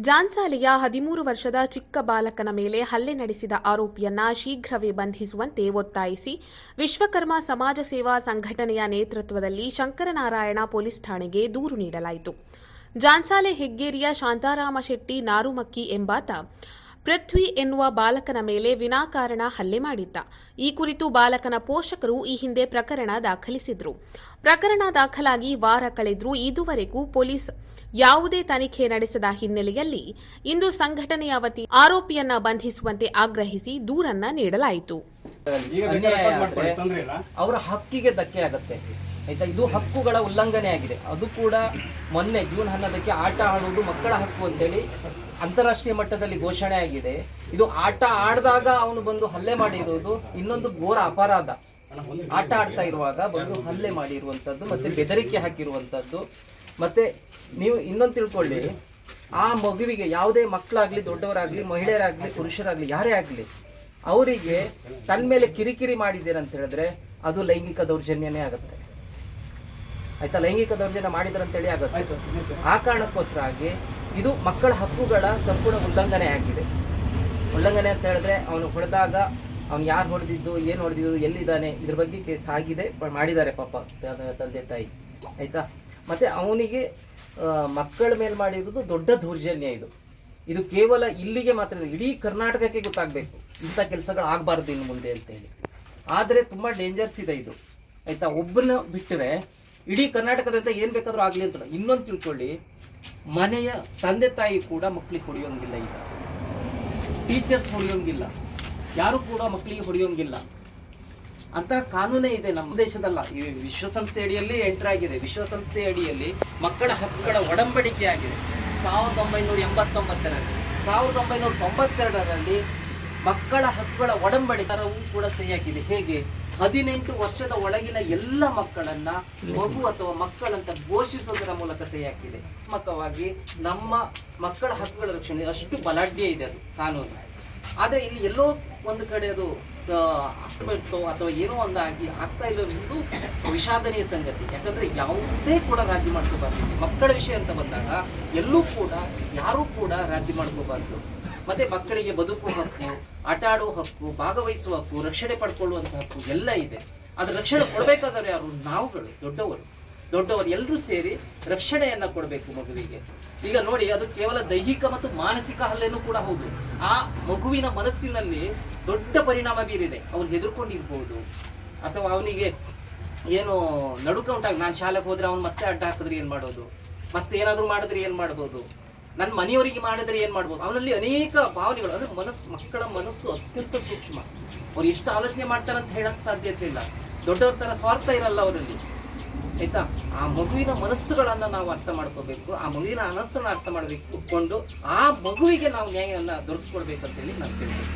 ಜಾನ್ಸಾಲೆಯ ಹದಿಮೂರು ವರ್ಷದ ಚಿಕ್ಕ ಬಾಲಕನ ಮೇಲೆ ಹಲ್ಲೆ ನಡೆಸಿದ ಆರೋಪಿಯನ್ನ ಶೀಘ್ರವೇ ಬಂಧಿಸುವಂತೆ ಒತ್ತಾಯಿಸಿ ವಿಶ್ವಕರ್ಮ ಸಮಾಜ ಸೇವಾ ಸಂಘಟನೆಯ ನೇತೃತ್ವದಲ್ಲಿ ಶಂಕರನಾರಾಯಣ ಪೊಲೀಸ್ ಠಾಣೆಗೆ ದೂರು ನೀಡಲಾಯಿತು. ಜಾನ್ಸಾಲೆ ಹೆಗ್ಗೇರಿಯ ಶಾಂತಾರಾಮ ಶೆಟ್ಟಿ ನಾರುಮಕ್ಕಿ ಎಂಬಾತ ಪೃಥ್ವಿ ಎನ್ನುವ ಬಾಲಕನ ಮೇಲೆ ವಿನಾಕಾರಣ ಹಲ್ಲೆ ಮಾಡಿದ್ದ. ಈ ಕುರಿತು ಬಾಲಕನ ಪೋಷಕರು ಈ ಹಿಂದೆ ಪ್ರಕರಣ ದಾಖಲಿಸಿದ್ರು. ಪ್ರಕರಣ ದಾಖಲಾಗಿ ವಾರ ಕಳೆದ್ರೂ ಇದುವರೆಗೂ ಪೊಲೀಸ್ ಯಾವುದೇ ತನಿಖೆ ನಡೆಸದ ಹಿನ್ನೆಲೆಯಲ್ಲಿ ಇಂದು ಸಂಘಟನೆಯ ವತಿ ಆರೋಪಿಯನ್ನ ಬಂಧಿಸುವಂತೆ ಆಗ್ರಹಿಸಿ ದೂರನ್ನ ನೀಡಲಾಯಿತು. ಈಗ ಅನ್ಯಾಯ ರೆಕಾರ್ಡ್ ಆದ್ರೆ ಇಲ್ಲ ಅವರ ಹಕ್ಕಿಗೆ ಧಕ್ಕೆ ಆಗುತ್ತೆ. ಆಯ್ತಾ? ಇದು ಹಕ್ಕುಗಳ ಉಲ್ಲಂಘನೆ ಆಗಿದೆ. ಅದು ಕೂಡ ಮೊನ್ನೆ ಜೂನ್ ಹನ್ನೊಂದಕ್ಕೆ ಆಟ ಆಡುವುದು ಮಕ್ಕಳ ಹಕ್ಕು ಅಂತೇಳಿ ಅಂತಾರಾಷ್ಟ್ರೀಯ ಮಟ್ಟದಲ್ಲಿ ಘೋಷಣೆ ಆಗಿದೆ. ಇದು ಆಟ ಆಡಿದಾಗ ಅವನು ಬಂದು ಹಲ್ಲೆ ಮಾಡಿರುವುದು ಇನ್ನೊಂದು ಘೋರ ಅಪರಾಧ. ಆಟ ಆಡ್ತಾ ಇರುವಾಗ ಬಂದು ಹಲ್ಲೆ ಮಾಡಿರುವಂಥದ್ದು ಮತ್ತೆ ಬೆದರಿಕೆ ಹಾಕಿರುವಂಥದ್ದು ಮತ್ತೆ ನೀವು ಇನ್ನೊಂದು ತಿಳ್ಕೊಳ್ಳಿ, ಆ ಮಗುವಿಗೆ ಯಾವುದೇ ಮಕ್ಕಳಾಗ್ಲಿ, ದೊಡ್ಡವರಾಗ್ಲಿ, ಮಹಿಳೆಯರಾಗ್ಲಿ, ಪುರುಷರಾಗ್ಲಿ, ಯಾರೇ ಆಗ್ಲಿ, ಅವರಿಗೆ ತನ್ನ ಮೇಲೆ ಕಿರಿಕಿರಿ ಮಾಡಿದ್ದೀರಂತ ಹೇಳಿದ್ರೆ ಅದು ಲೈಂಗಿಕ ದೌರ್ಜನ್ಯನೇ ಆಗುತ್ತೆ. ಆಯ್ತಾ ಲೈಂಗಿಕ ದೌರ್ಜನ್ಯ ಮಾಡಿದ್ರಂತೇಳಿ ಆಗುತ್ತೆ ಆ ಕಾರಣಕ್ಕೋಸ್ಕರ ಆಗಿ ಇದು ಮಕ್ಕಳ ಹಕ್ಕುಗಳ ಸಂಪೂರ್ಣ ಉಲ್ಲಂಘನೆ ಆಗಿದೆ. ಉಲ್ಲಂಘನೆ ಅಂತ ಹೇಳಿದ್ರೆ ಅವನು ಹೊಡೆದಾಗ ಅವನು ಯಾರು ಹೊಡೆದಿದ್ದು ಏನು ಹೊಡೆದಿದ್ದು ಎಲ್ಲಿದ್ದಾನೆ ಇದ್ರ ಬಗ್ಗೆ ಕೇಸ್ ಆಗಿದೆ ಮಾಡಿದ್ದಾರೆ ಪಾಪ ತಂದೆ ತಾಯಿ. ಆಯ್ತಾ? ಮತ್ತೆ ಅವನಿಗೆ ಮಕ್ಕಳ ಮೇಲೆ ಮಾಡಿರೋದು ದೊಡ್ಡ ದೌರ್ಜನ್ಯ ಇದು. ಇದು ಕೇವಲ ಇಲ್ಲಿಗೆ ಮಾತ್ರ ಇಡೀ ಕರ್ನಾಟಕಕ್ಕೆ ಗೊತ್ತಾಗಬೇಕು. ಇಂಥ ಕೆಲಸಗಳು ಆಗಬಾರ್ದು ಇನ್ನು ಮುಂದೆ ಅಂತೇಳಿ. ಆದರೆ ತುಂಬ ಡೇಂಜರ್ಸ್ ಇದೆ ಇದು. ಆಯಿತಾ? ಒಬ್ಬನ ಬಿಟ್ಟರೆ ಇಡೀ ಕರ್ನಾಟಕದಂತ ಏನು ಬೇಕಾದರೂ ಆಗಲಿ ಅಂತ ಇನ್ನೊಂದು ತಿಳ್ಕೊಳ್ಳಿ, ಮನೆಯ ತಂದೆ ತಾಯಿ ಕೂಡ ಮಕ್ಕಳಿಗೆ ಹೊಡೆಯೋಂಗಿಲ್ಲ ಈಗ. ಟೀಚರ್ಸ್ ಹೊಡೆಯೋಂಗಿಲ್ಲ. ಯಾರು ಕೂಡ ಮಕ್ಕಳಿಗೆ ಹೊಡೆಯೋಂಗಿಲ್ಲ. ಅಂತ ಕಾನೂನೇ ಇದೆ ನಮ್ಮ ದೇಶದಲ್ಲ. ಈ ವಿಶ್ವಸಂಸ್ಥೆ ಅಡಿಯಲ್ಲಿ ಎಂಟರ್ ಆಗಿದೆ. ವಿಶ್ವಸಂಸ್ಥೆ ಅಡಿಯಲ್ಲಿ ಮಕ್ಕಳ ಹಕ್ಕುಗಳ ಒಡಂಬಡಿಕೆ ಆಗಿದೆ. ಸಾವಿರದ ಒಂಬೈನೂರ ಎಂಬತ್ತೊಂಬತ್ತರಲ್ಲಿ, ಸಾವಿರದ ಒಂಬೈನೂರ ತೊಂಬತ್ತೆರಡರಲ್ಲಿ ಮಕ್ಕಳ ಹಕ್ಕುಗಳ ಒಡಂಬಡಿಕೆ ಕೂಡ ಸಹಿಯಾಗಿದೆ ಹೇಗೆ? ಹದಿನೆಂಟು ವರ್ಷದ ಒಳಗಿನ ಎಲ್ಲ ಮಕ್ಕಳನ್ನ ಮಗು ಅಥವಾ ಮಕ್ಕಳಂತ ಘೋಷಿಸೋದರ ಮೂಲಕ ಸಹಿಯಾಗಿದೆ ಮಕ್ಕವಾಗಿ ನಮ್ಮ ಮಕ್ಕಳ ಹಕ್ಕುಗಳ ರಕ್ಷಣೆ ಅಷ್ಟು ಬಲಾಢ್ಯ ಇದೆ ಅದು, ಕಾನೂನು. ಆದರೆ ಇಲ್ಲಿ ಎಲ್ಲೋ ಒಂದು ಕಡೆ ಅದು ಅಷ್ಟು ಅಥವಾ ಏನೋ ಒಂದಾಗಿ ಆಗ್ತಾ ಇಲ್ಲದೊಂದು ವಿಷಾದನೀಯ ಸಂಗತಿ. ಯಾಕಂದ್ರೆ ಯಾವುದೇ ಕೂಡ ರಾಜಿ ಮಾಡ್ಕೋಬಾರ್ದು. ಮಕ್ಕಳ ವಿಷಯ ಅಂತ ಬಂದಾಗ ಎಲ್ಲೂ ಕೂಡ, ಯಾರೂ ಕೂಡ ರಾಜಿ ಮಾಡ್ಕೋಬಾರ್ದು. ಮತ್ತೆ ಮಕ್ಕಳಿಗೆ ಬದುಕುವ ಹಕ್ಕು, ಆಟ ಆಡುವ ಹಕ್ಕು, ಭಾಗವಹಿಸುವ ಹಕ್ಕು, ರಕ್ಷಣೆ ಪಡ್ಕೊಳ್ಳುವಂತ ಹಕ್ಕು ಎಲ್ಲ ಇದೆ. ಅದ್ರ ರಕ್ಷಣೆ ಕೊಡಬೇಕಾದ್ರೆ ಯಾರು? ನಾವುಗಳು ದೊಡ್ಡವರು. ದೊಡ್ಡವರು ಎಲ್ಲರೂ ಸೇರಿ ರಕ್ಷಣೆಯನ್ನ ಕೊಡಬೇಕು ಮಗುವಿಗೆ. ಈಗ ನೋಡಿ, ಅದು ಕೇವಲ ದೈಹಿಕ ಮತ್ತು ಮಾನಸಿಕ ಹಲ್ಲೆನೂ ಕೂಡ ಹೌದು. ಆ ಮಗುವಿನ ಮನಸ್ಸಿನಲ್ಲಿ ದೊಡ್ಡ ಪರಿಣಾಮ ಬೀರಿದೆ. ಅವನು ಹೆದರ್ಕೊಂಡಿರ್ಬೋದು. ಅಥವಾ ಅವನಿಗೆ ಏನು ನಡುಕ ಉಂಟಾಗ, ನಾನು ಶಾಲೆಗೆ ಹೋದ್ರೆ ಅವ್ನು ಮತ್ತೆ ಅಡ್ಡ ಹಾಕಿದ್ರೆ ಏನು ಮಾಡೋದು? ಮತ್ತೆ ಏನಾದರೂ ಮಾಡಿದ್ರೆ ಏನು ಮಾಡ್ಬೋದು? ನನ್ನ ಮನೆಯವರಿಗೆ ಮಾಡಿದ್ರೆ ಏನು ಮಾಡ್ಬೋದು? ಅವನಲ್ಲಿ ಅನೇಕ ಭಾವನೆಗಳು, ಅಂದರೆ ಮನಸ್ಸು, ಮಕ್ಕಳ ಮನಸ್ಸು ಅತ್ಯಂತ ಸೂಕ್ಷ್ಮ. ಅವ್ರು ಎಷ್ಟು ಆಲೋಚನೆ ಮಾಡ್ತಾರಂತ ಹೇಳಕ್ಕೆ ಸಾಧ್ಯತೆ ಇಲ್ಲ. ದೊಡ್ಡವ್ರ ಥರ ಸ್ವಾರ್ಥ ಇರಲ್ಲ ಅವರಲ್ಲಿ. ಆಯ್ತಾ? ಆ ಮಗುವಿನ ಮನಸ್ಸುಗಳನ್ನು ನಾವು ಅರ್ಥ ಮಾಡ್ಕೋಬೇಕು, ಆ ಮಗುವಿನ ಮನಸ್ಸನ್ನು ಅರ್ಥ ಮಾಡಬೇಕು ಕುತ್ಕೊಂಡು ಆ ಮಗುವಿಗೆ ನಾವು ನ್ಯಾಯವನ್ನು ದೊರಸ್ಕೊಡ್ಬೇಕಂತೇಳಿ ನಾನು ಕೇಳ್ತೀನಿ.